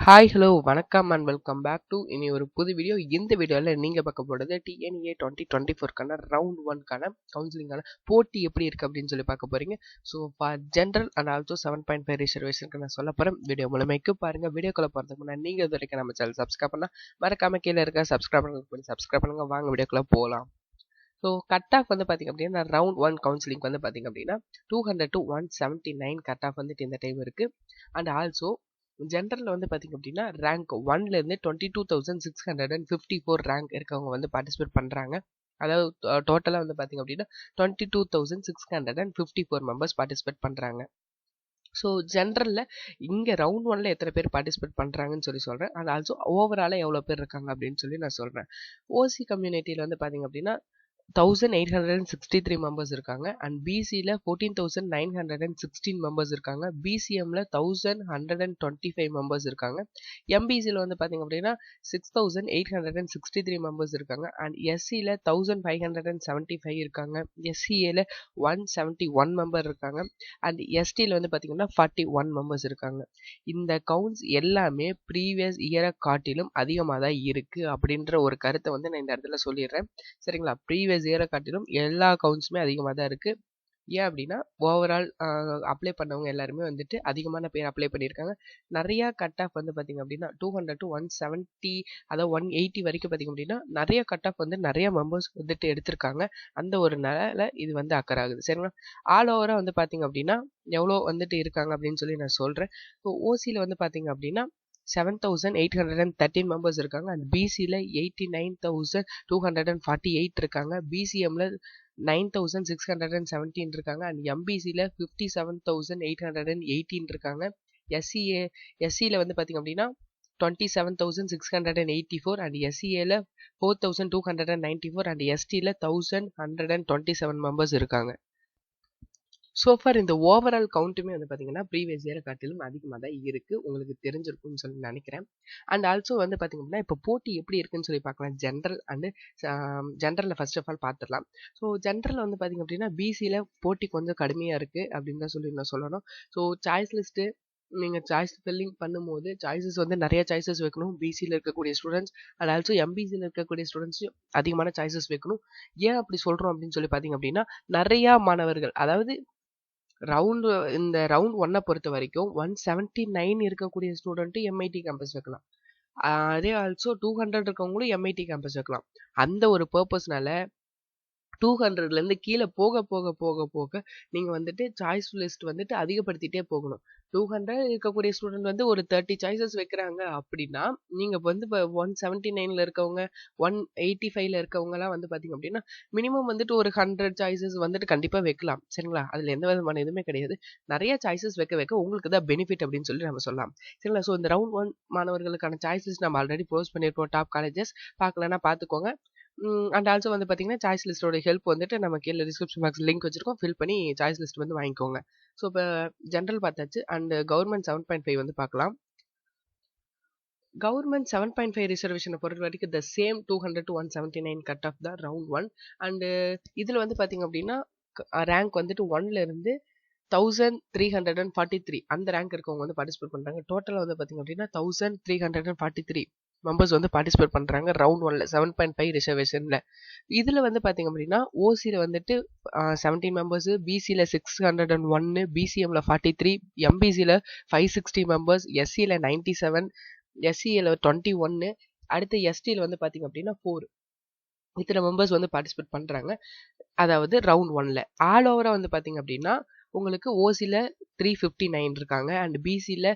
Hi hello வணக்கம் and welcome back to இனி ஒரு புது வீடியோ இந்த வீடியோவில் நீங்கள் பார்க்க போகிறது டிஎன்ஏ டுவெண்ட்டி டுவெண்ட்டி ஃபோர்க்கான ரவுண்ட் ஒன்க்கான கவுன்சிலிங்கான போட்டி எப்படி இருக்குது அப்படின்னு சொல்லி பார்க்க போகிறீங்க so for general and also seven point five ரிசர்வேஷனுக்கு நான் சொல்ல போகிறேன் வீடியோ மூலமைக்கு பாருங்கள் வீடியோக்குள்ளே போகிறதுக்கு முன்னாடி நீங்கள் இது வரைக்கும் நம்ம சேனல் சப்ஸ்கிரைப் பண்ணால் மறக்காம கீழே இருக்க சப்ஸ்கிரைப் பண்ணி சப்ஸ்கிரைப் பண்ணுங்க. வாங்க வீடியோக்குள்ளே போகலாம் ஸோ கட் ஆஃப் வந்து பார்த்திங்க அப்படின்னா ரவுண்ட் ஒன் கவுன்சிலிங் வந்து பார்த்திங்க அப்படின்னா two hundred to one seventy nine cut off வந்துட்டு இந்த டைம் இருக்குது அண்ட் ஆல்சோ ஜென்ரலில் வந்து பார்த்திங்க அப்படின்னா ரேங்க் ஒன்லேருந்து twenty two thousand six hundred and fifty four rank இருக்கவங்க வந்து பார்ட்டிசிபேட் பண்ணுறாங்க அதாவது டோட்டலாக வந்து பார்த்திங்க அப்படின்னா twenty two thousand six hundred and fifty four members participate பண்ணுறாங்க ஸோ ஜென்ரலில் இங்கே ரவுண்ட் ஒனில் எத்தனை பேர் பார்ட்டிசிபேட் பண்ணுறாங்கன்னு சொல்லி சொல்கிறேன் அண்ட் ஆல்சோ ஓவராலாக எவ்வளோ பேர் இருக்காங்க அப்படின்னு சொல்லி நான் சொல்கிறேன் ஓசி கம்யூனிட்டியில் வந்து பார்த்திங்க அப்படின்னா thousand eight hundred and sixty three members இருக்காங்க அண்ட் பிசியில் fourteen thousand nine hundred and sixteen members இருக்காங்க பிசிஎம்மில் thousand hundred and twenty five members இருக்காங்க. எம்பிசியில் வந்து பார்த்திங்க அப்படின்னா six thousand eight hundred and sixty three members இருக்காங்க and எஸ்சியில் thousand five hundred and seventy five இருக்காங்க எஸ்சிஏல ஒன் செவன்ட்டி ஒன் மெம்பர் இருக்காங்க. அண்ட் எஸ்டியில் வந்து பார்த்திங்கன்னா ஃபார்ட்டி ஒன் மெம்பர்ஸ் இருக்காங்க. இந்த கவுண்ட்ஸ் எல்லாமே ப்ரீவியஸ் இயரை காட்டிலும் அதிகமாக தான் இருக்குது அப்படின்ற ஒரு கருத்தை வந்து நான் இந்த இடத்துல சொல்லிடுறேன். சரிங்களா? ப்ரீவியஸ் ஜீரோ காட்டிலும் எல்லா அக்கௌண்ட்ஸுமே அதிகமாக தான் இருக்குது ஏன் அப்படின்னா ஓவரால் அப்ளை பண்ணவங்க எல்லாருமே வந்துட்டு அதிகமான பேர் அப்ளை பண்ணியிருக்காங்க. நிறையா கட் ஆஃப் வந்து பார்த்திங்க அப்படின்னா two hundred to one seventy அதாவது ஒன் எயிட்டி வரைக்கும் பார்த்திங்க அப்படின்னா நிறைய கட் ஆஃப் வந்து நிறைய மெம்பர்ஸ் வந்துட்டு எடுத்திருக்காங்க. அந்த ஒரு நிலையில் இது வந்து அக்கர் ஆகுது. சரிங்களா? ஆல் ஓவராக வந்து பார்த்திங்க அப்படின்னா எவ்வளோ வந்துட்டு இருக்காங்க அப்படின்னு சொல்லி நான் சொல்கிறேன் இப்போ ஓசியில் வந்து பார்த்திங்க அப்படின்னா seven thousand eight hundred and thirteen members இருக்காங்க. அண்ட் பிசியில் eighty nine thousand two hundred and forty eight இருக்காங்க. பிசிஎம்ல nine thousand six hundred and seventeen இருக்காங்க. And எம்பிசியில் fifty seven thousand eight hundred and eighteen இருக்காங்க. எஸ்சிஏ எஸ்சியில் வந்து பார்த்திங்க அப்படின்னா twenty seven thousand six hundred and eighty four and எஸ்சிஏல four thousand two hundred and ninety four and எஸ்டியில் thousand hundred and twenty seven members இருக்காங்க. So for இந்த overall கவுண்ட்டுமே வந்து பார்த்தீங்கன்னா ப்ரீவியஸ் இயரை காட்டிலும் அதிகமாக தான் இருக்குது உங்களுக்கு தெரிஞ்சிருக்கும்னு சொல்லி நினைக்கிறேன். அண்ட் ஆல்சோ வந்து பார்த்திங்க அப்படின்னா இப்போ போட்டி எப்படி இருக்குன்னு சொல்லி பார்க்கலாம். ஜென்ரல் அண்டு ஜென்ரலில் ஃபர்ஸ்ட் ஆஃப் ஆல் பார்த்துடலாம் ஸோ ஜென்ரலில் வந்து பார்த்திங்க அப்படின்னா பிசியில் போட்டி கொஞ்சம் கடுமையாக இருக்குது அப்படின்னு தான் சொல்லி நான் சொல்லணும். ஸோ சாய்ஸ் லிஸ்ட்டு நீங்கள் சாய்ஸ் ஃபில்லிங் பண்ணும்போது சாய்ஸஸ் வந்து நிறைய சாய்ஸஸ் வைக்கணும். பிசியில் இருக்கக்கூடிய ஸ்டூடெண்ட்ஸ் அண்ட் ஆல்சோ எம்பிசியில் இருக்கக்கூடிய ஸ்டூடெண்ட்ஸும் அதிகமான சாய்ஸஸ் வைக்கணும். ஏன் அப்படி சொல்கிறோம் அப்படின்னு சொல்லி பார்த்தீங்க அப்படின்னா நிறையா மாணவர்கள் அதாவது ரவுண்டு இந்த ரவுண்ட் ஒன்னை பொறுத்த வரைக்கும் ஒன் செவன்ட்டி நைன் இருக்கக்கூடிய ஸ்டூடெண்ட்டு எம்ஐடி கேம்பஸ் வைக்கலாம். அதே ஆல்சோ டூ ஹண்ட்ரட் இருக்கவங்களும் எம்ஐடி கேம்பஸ் வைக்கலாம். அந்த ஒரு பர்பஸ்னால டூ ஹண்ட்ரட்லேருந்து கீழே போக போக போக போக நீங்கள் வந்துட்டு சாய்ஸ் லிஸ்ட் வந்துட்டு அதிகப்படுத்திட்டே போகணும். டூ ஹண்ட்ரட் இருக்கக்கூடிய ஸ்டூடெண்ட் வந்து ஒரு தேர்ட்டி சாய்ஸஸ் வைக்கிறாங்க அப்படின்னா நீங்கள் வந்து இப்போ ஒன் செவன்ட்டி நைனில் இருக்கவங்க ஒன் எயிட்டி ஃபைவ்ல இருக்கவங்கலாம் வந்து பார்த்தீங்க அப்படின்னா மினிமம் வந்துட்டு ஒரு ஹண்ட்ரட் சாய்ஸஸ் வந்துட்டு கண்டிப்பாக வைக்கலாம். சரிங்களா? அதில் எந்த விதமான எதுவுமே கிடையாது. நிறைய சாய்ஸஸ் வைக்க வைக்க உங்களுக்கு தான் பெனிஃபிட் அப்படின்னு சொல்லி நம்ம சொல்லலாம். சரிங்களா? ஸோ இந்த ரவுண்ட் ஒன் மாணவர்களுக்கான சாய்ஸஸ் நம்ம ஆல்ரெடி போஸ்ட் பண்ணியிருக்கோம். டாப் காலேஜஸ் பார்க்கலன்னா பார்த்துக்கோங்க. அண்ட் ஆல்சோ வந்து பார்த்தீங்கன்னா சாய்ஸ் லிஸ்ட்டோட ஹெல்ப் வந்துட்டு நம்ம கீழே டிஸ்கிரிப்ஷன் பாக்ஸ் லிங்க் வச்சிருக்கோம். ஃபில் பண்ணி சாய்ஸ் லிஸ்ட் வந்து வாங்கிக்கோங்க. ஸோ இப்போ ஜென்ரல் பார்த்தாச்சு. And government seven point five வந்து பார்க்கலாம் கவர்மெண்ட் செவன் பாயிண்ட் ஃபைவ் ரிசர்வேஷனை பொறுத்த வரைக்கும் the same two hundred to one seventy nine cut off தான் ரவுண்ட் ஒன் அண்டு இதில் வந்து பார்த்தீங்க அப்படின்னா ரேங்க் வந்துட்டு ஒன்ல இருந்து thousand three hundred and forty three அந்த ரேங்க் இருக்கவங்க வந்து பார்ட்டிசிபேட் பண்ணுறாங்க டோட்டலாக வந்து பார்த்தீங்க அப்படின்னா thousand three hundred and forty three members வந்து பார்ட்டிசிபேட் பண்ணுறாங்க ரவுண்ட் ஒன்ல செவன் பாயிண்ட் ஃபைவ் ரிசர்வேஷனில் இதில் வந்து பார்த்தீங்க அப்படின்னா ஓசியில் வந்துட்டு செவன்டீன் மெம்பர்ஸ் பிசியில் சிக்ஸ் ஹண்ட்ரட் அண்ட் ஒன்று பிசிஎம்மில் ஃபார்ட்டி த்ரீ எம்பிசியில் ஃபைவ் சிக்ஸ்டி மெம்பர்ஸ் எஸ்சியில் நைன்ட்டி செவன் எஸ்சியில் டுவெண்ட்டி ஒன்று அடுத்து எஸ்டியில் வந்து பார்த்தீங்க அப்படின்னா ஃபோர் இத்தனை மெம்பர்ஸ் வந்து பார்ட்டிசிபேட் பண்ணுறாங்க அதாவது ரவுண்ட் ஒனில் ஆல் ஓவராக வந்து பார்த்திங்க அப்படின்னா உங்களுக்கு ஓசியில் த்ரீ ஃபிஃப்டி நைன் இருக்காங்க. அண்ட் பிசியில்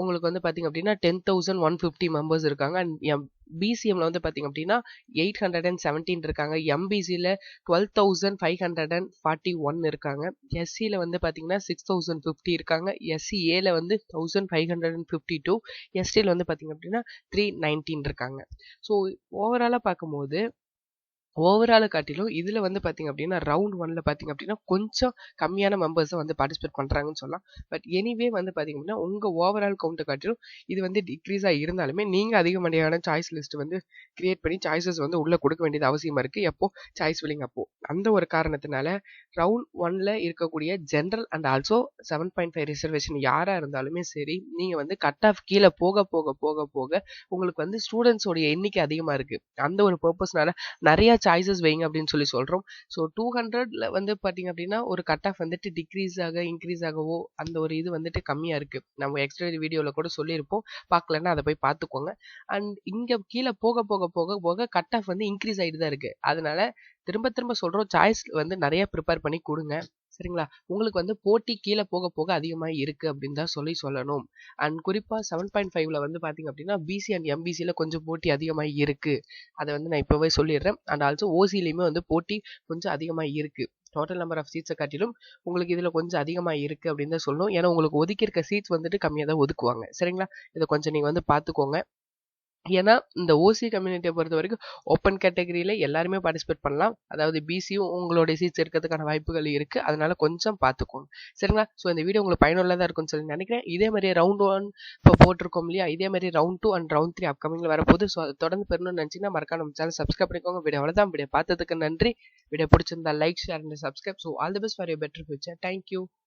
உங்களுக்கு வந்து பார்த்தீங்க அப்படின்னா ten thousand one fifty members இருக்காங்க. அண்ட் எம் பிசிஎம்ல வந்து பார்த்தீங்க அப்படின்னா எயிட் ஹண்ட்ரட் அண்ட் செவன்டீன் இருக்காங்க எம்பிசியில் twelve thousand five hundred and forty one இருக்காங்க. எஸ்சியில் வந்து பார்த்தீங்கன்னா சிக்ஸ் தௌசண்ட் ஃபிஃப்டி இருக்காங்க. எஸ்சிஏல வந்து thousand five hundred and fifty two எஸ்டியில் வந்து பார்த்தீங்க அப்படின்னா த்ரீ நைன்டீன் இருக்காங்க. ஸோ ஓவராலாக பார்க்கும்போது ஓவரால் காட்டிலும் இதில் வந்து பார்த்தீங்க அப்படின்னா ரவுண்ட் ஒனில் பார்த்தீங்க அப்படின்னா கொஞ்சம் கம்மியான மெம்பர்ஸ் வந்து பார்ட்டிசிபேட் பண்ணுறாங்கன்னு சொல்லலாம். பட் எனிவே வந்து பார்த்தீங்க அப்படின்னா உங்கள் ஓவரால் கவுண்ட்டை காட்டிலும் இது வந்து டிக்ரீஸாக இருந்தாலுமே நீங்கள் அதிகமடியான சாய்ஸ் லிஸ்ட் வந்து கிரியேட் பண்ணி சாய்ஸஸ் வந்து உள்ளே கொடுக்க வேண்டியது அவசியமாக இருக்குது எப்போ? சாய்ஸ் வில்லிங் அப்போ. அந்த ஒரு காரணத்தினால ரவுண்ட் ஒனில் இருக்கக்கூடிய general and also seven point five reservation யாராக இருந்தாலுமே சரி நீங்கள் வந்து கட் ஆஃப் கீழே போக போக போக போக உங்களுக்கு வந்து ஸ்டூடெண்ட்ஸோடைய எண்ணிக்கை அதிகமாக இருக்குது அந்த ஒரு பர்பஸ்னால நிறையா சாய்ஸஸ் வைங்க அப்படின்னு சொல்லி சொல்கிறோம் ஸோ டூ ஹண்ட்ரட்ல வந்து பார்த்தீங்க அப்படின்னா ஒரு கட் ஆஃப் வந்துட்டு டிக்ரீஸ் ஆக இன்க்ரீஸ் ஆகவோ அந்த ஒரு இது வந்துட்டு கம்மியாக இருக்குது நம்ம எக்ஸ்ட்ரா வீடியோவில் கூட சொல்லியிருப்போம். பார்க்கலன்னா அதை போய் பார்த்துக்கோங்க அண்ட் இங்கே கீழே போக போக போக போக கட் ஆஃப் வந்து இன்க்ரீஸ் ஆகிட்டு தான் இருக்குது அதனால திரும்ப திரும்ப சொல்கிறோம் சாய்ஸ் வந்து நிறைய ப்ரிப்பேர் பண்ணி கொடுங்க. சரிங்களா? உங்களுக்கு வந்து போட்டி கீழே போக போக அதிகமாக இருக்குது அப்படின்னு தான் சொல்லி சொல்லணும். அண்ட் குறிப்பாக செவன் பாயிண்ட் ஃபைவ்ல வந்து பார்த்தீங்க அப்படின்னா பிசி அண்ட் எம்பிசியில் கொஞ்சம் போட்டி அதிகமாக இருக்குது அதை வந்து நான் இப்போவே சொல்லிடுறேன். அண்ட் ஆல்சோ ஓசிலையுமே வந்து போட்டி கொஞ்சம் அதிகமாக இருக்குது டோட்டல் நம்பர் ஆஃப் சீட்ஸை காட்டிலும் உங்களுக்கு இதில் கொஞ்சம் அதிகமாக இருக்குது அப்படின்னு தான் சொல்லணும். ஏன்னா உங்களுக்கு ஒதுக்கி இருக்க சீட்ஸ் வந்துட்டு கம்மியாக தான் ஒதுக்குவாங்க. சரிங்களா? இதை கொஞ்சம் நீங்கள் வந்து பார்த்துக்கோங்க ஏன்னா இந்த ஓசி கம்யூனிட்டியை பொறுத்த வரைக்கும் ஓப்பன் கேட்டகரியில் எல்லாருமே பார்ட்டிசிபேட் பண்ணலாம். அதாவது பிசியும் உங்களுடைய சீட்ஸ் இருக்கிறதுக்கான வாய்ப்புகள் இருக்குது அதனால கொஞ்சம் பார்த்துக்கோங்க சரிங்களா? ஸோ இந்த வீடியோ உங்களுக்கு பயனுள்ளதாக இருக்கும்னு சொல்லி நினைக்கிறேன். இதே மாதிரி ரவுண்ட் ஒன் இப்போ போட்டிருக்கோம் இல்லையா? இதே மாதிரி round two and round three அப்கமிங்கில் வரப்போது ஸோ அதை தொடர்ந்து பெறணும்னு நினச்சிங்கன்னா மறக்காம நம்ம சேனல் சப்ஸ்கிரைப் பண்ணிக்கோங்க. வீடியோ அவ்வளோதான் வீடியோ பார்த்ததுக்கு நன்றி. வீடியோ பிடிச்சிருந்தா like share and subscribe so all the best for you better future thank you